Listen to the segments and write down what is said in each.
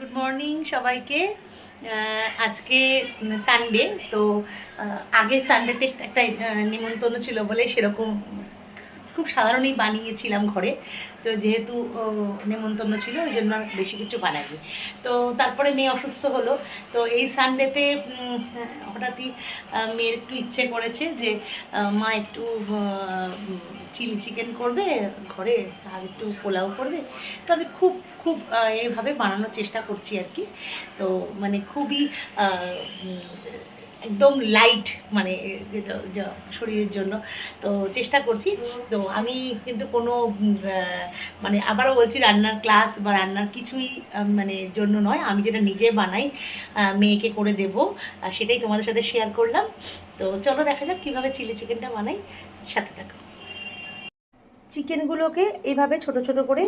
Good morning সবাইকে। আজকে Sunday তো আগের সানডেতে একটা নিমন্ত্রণ ছিল বলে সেরকম খুব সাধারণই বানিয়েছিলাম ঘরে। তো যেহেতু নেমন্তন্ন ছিল, ওই জন্য বেশি কিছু বানাইনি। তো তারপরে মেয়ে অসুস্থ হলো। তো এই সানডেতে হঠাৎই মেয়ের একটু ইচ্ছে করেছে যে মা একটু চিলি চিকেন করবে, ঘরে আর একটু পোলাও করবে। তো আমি খুব খুব এইভাবে বানানোর চেষ্টা করছি আর কি। তো মানে খুবই একদম লাইট মানে যেটা শরীরের জন্য। তো চেষ্টা করছি। তো আমি কিন্তু কোনো মানে আবারও বলছি, রান্নার ক্লাস বা রান্নার কিছুই মানে জন্য নয়। আমি যেটা নিজে বানাই মেয়েকে করে দেব সেটাই তোমাদের সাথে শেয়ার করলাম। তো চলো দেখা যাক কীভাবে চিলি চিকেনটা বানাই। সাথে থাকো। চিকেনগুলোকে এইভাবে ছোট ছোট করে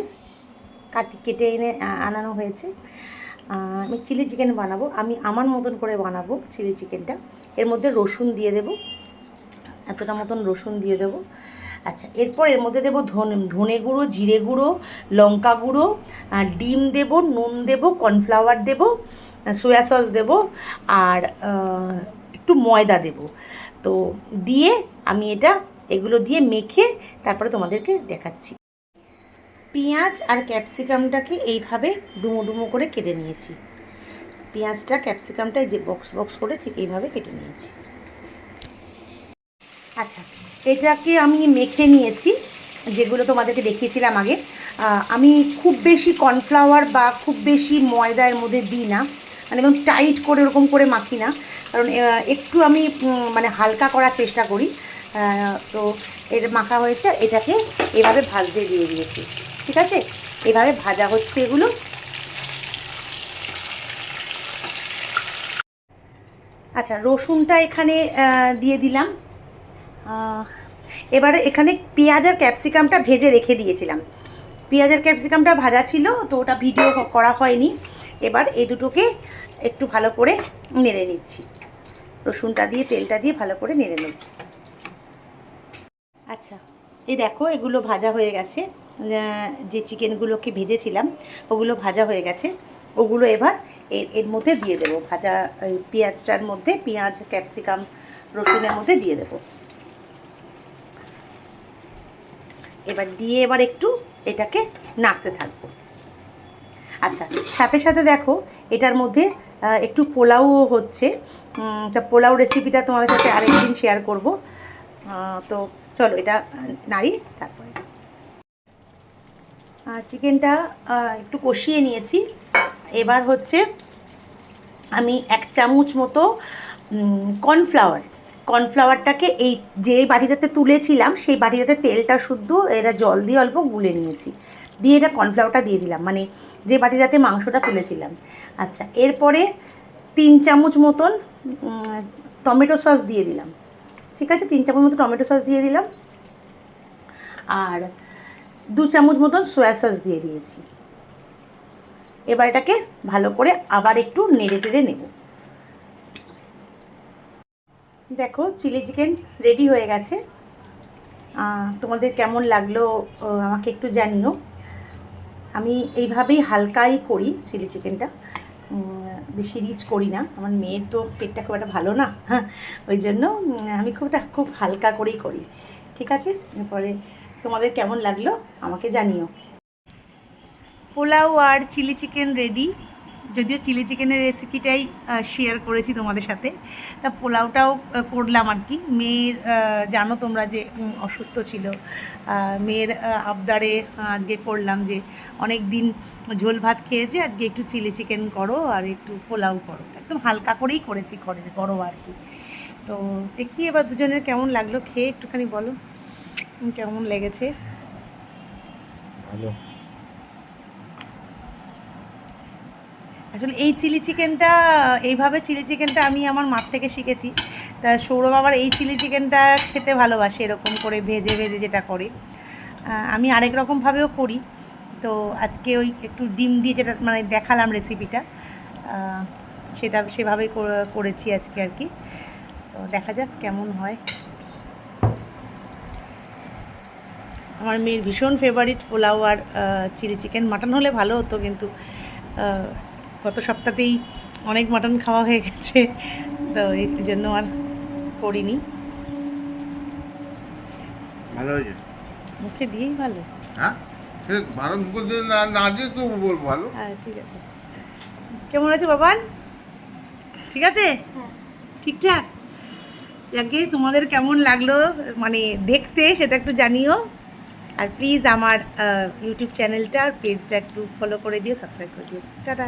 কাটি, কেটে এনে আনানো হয়েছে। আমি চিলি চিকেন বানাবো। আমি আমার মতন করে বানাবো চিলি চিকেনটা। এর মধ্যে রসুন দিয়ে দেবো। এতটা মতন রসুন দিয়ে দেবো। আচ্ছা এরপর এর মধ্যে দেবো ধনে ধনে গুঁড়ো, জিরে গুঁড়ো, লঙ্কা গুঁড়ো ডিম দেবো, নুন দেবো, কর্নফ্লাওয়ার দেবো, সয়া সস দেবো, আর একটু ময়দা দেবো। তো দিয়ে আমি এটা, এগুলো দিয়ে মেখে তারপরে তোমাদেরকে দেখাচ্ছি। পেঁয়াজ আর ক্যাপসিকামটাকে এইভাবে ডুমো ডুমো করে কেটে নিয়েছি। পেঁয়াজটা ক্যাপসিকামটা যে বক্স বক্স করে ঠিক এইভাবে কেটে নিয়েছি। আচ্ছা এটাকে আমি মেখে নিয়েছি, যেগুলো তোমাদেরকে দেখিয়েছিলাম আগে। আমি খুব বেশি কর্নফ্লাওয়ার বা খুব বেশি ময়দা এর মধ্যে দিই না। মানে একদম টাইট করে ওরকম করে মাখি না। কারণ একটু আমি মানে হালকা করার চেষ্টা করি। তো এটা মাখা হয়েছে এটাকে এভাবে ভাজতে দিয়ে দিয়েছি। ঠিক আছে? এভাবে ভাজা হচ্ছে এগুলো। আচ্ছা রসুনটা এখানে দিয়ে দিলাম। এবারে এখানে পেঁয়াজ আর ক্যাপসিকামটা ভেজে রেখে দিয়েছিলাম। পেঁয়াজ আর ক্যাপসিকামটা ভাজা ছিল, তো ওটা ভিডিও করা হয়নি। এবার এই দুটোকে একটু ভালো করে নেড়ে নিচ্ছি। রসুনটা দিয়ে, তেলটা দিয়ে ভালো করে নেড়ে নেব। আচ্ছা এই দেখো, এগুলো ভাজা হয়ে গেছে। যে চিকেনগুলোকে ভেজেছিলাম, ওগুলো ভাজা হয়ে গেছে। ওগুলো এবার এর এর মধ্যে দিয়ে দেবো। ভাজা পেঁয়াজটার মধ্যে, পেঁয়াজ, ক্যাপসিকাম, রসুনের মধ্যে দিয়ে দেবো। এবার দিয়ে এবার একটু এটাকে নাড়তে থাকব। আচ্ছা সাথে সাথে দেখো, এটার মধ্যে একটু পোলাও হচ্ছে। তা পোলাও রেসিপিটা তোমাদের সাথে আরেকদিন শেয়ার করব। তো চলো, এটা নাড়ি, তারপরে চিকেনটা একটু কষিয়ে নিয়েছি। এবার হচ্ছে আমি এক চামচ মতো কর্নফ্লাওয়ার কর্নফ্লাওয়ারটাকে এই যে বাটিটাতে তুলেছিলাম, সেই বাটিটাতে তেলটা শুদ্ধ, এরা জল দিয়ে অল্প গুলে নিয়েছি। দিয়ে এটা কর্নফ্লাওয়ারটা দিয়ে দিলাম মানে যে বাটিটাতে মাংসটা তুলেছিলাম। আচ্ছা এরপরে তিন চামচ মতন টমেটো সস দিয়ে দিলাম। ঠিক আছে? তিন চামচ মতো টমেটো সস দিয়ে দিলাম। আর দু চামচ মতন সয়া সস দিয়ে দিয়েছি। এবার এটাকে ভালো করে আবার একটু নেড়ে টেড়ে নেব। দেখো চিলি চিকেন রেডি হয়ে গেছে। তোমাদের কেমন লাগল আমাকে একটু জানিও। আমি এইভাবেই হালকাই করি চিলি চিকেনটা বেশি রিচ করি না। আমার মেয়ের তো পেটটা খুব একটা ভালো না। হ্যাঁ ওই জন্য আমি খুব একটা, খুব হালকা করেই করি। ঠিক আছে? এরপরে তোমাদের কেমন লাগল আমাকে জানিও। পোলাও আর চিলি চিকেন রেডি যদিও চিলি চিকেনের রেসিপিটাই শেয়ার করেছি তোমাদের সাথে। তা পোলাওটাও করলাম আর কি। মেয়ের জানো তোমরা যে অসুস্থ ছিল। মেয়ের আবদারে আজকে করলাম যে অনেক দিন ঝোল ভাত খেয়েছে, আজকে একটু চিলি চিকেন করো আর একটু পোলাও করো। একদম হালকা করেই করেছি করে করো আর কি। তো দেখি এবার দুজনের কেমন লাগল, খেয়ে একটুখানি বলো। কেমন লেগেছে? ভালো। আসলে এই চিলি চিকেনটা এইভাবে চিলি চিকেনটা আমি আমার মার থেকে শিখেছি। তা সৌরভ আবার এই চিলি চিকেনটা খেতে ভালোবাসে এরকম করে ভেজে ভেজে যেটা করে। আমি আরেক রকমভাবেও করি। তো আজকে ওই একটু ডিম দিয়ে যেটা মানে দেখালাম রেসিপিটা সেটা সেভাবেই করে- করেছি আজকে আর কি। তো দেখা যাক কেমন হয়। আমার মেয়ের ভীষণ ফেভারিট পোলাও আর চিলি চিকেন মাটন হলে ভালো হতো কিন্তু গত সপ্তাহতেই অনেক মাটন খাওয়া হয়ে গেছে তো এই জন্য আর করিনি। ভালো হয়েছে? মুখে দিয়েই ভালো। হ্যাঁ? ভালো মুখ দিয়ে না না দিয়ে তো বলব ভালো। হ্যাঁ ঠিক আছে। কেমন আছে বাবান? ঠিক আছে? ঠিকঠাক? যাকে তোমাদের কেমন লাগল? মানে দেখতে সেটা একটু জানিও। আর প্লিজ আমার ইউটিউব চ্যানেলটা আর পেজটা একটু ফলো করে দিও সাবস্ক্রাইব করে দিও। টাটা।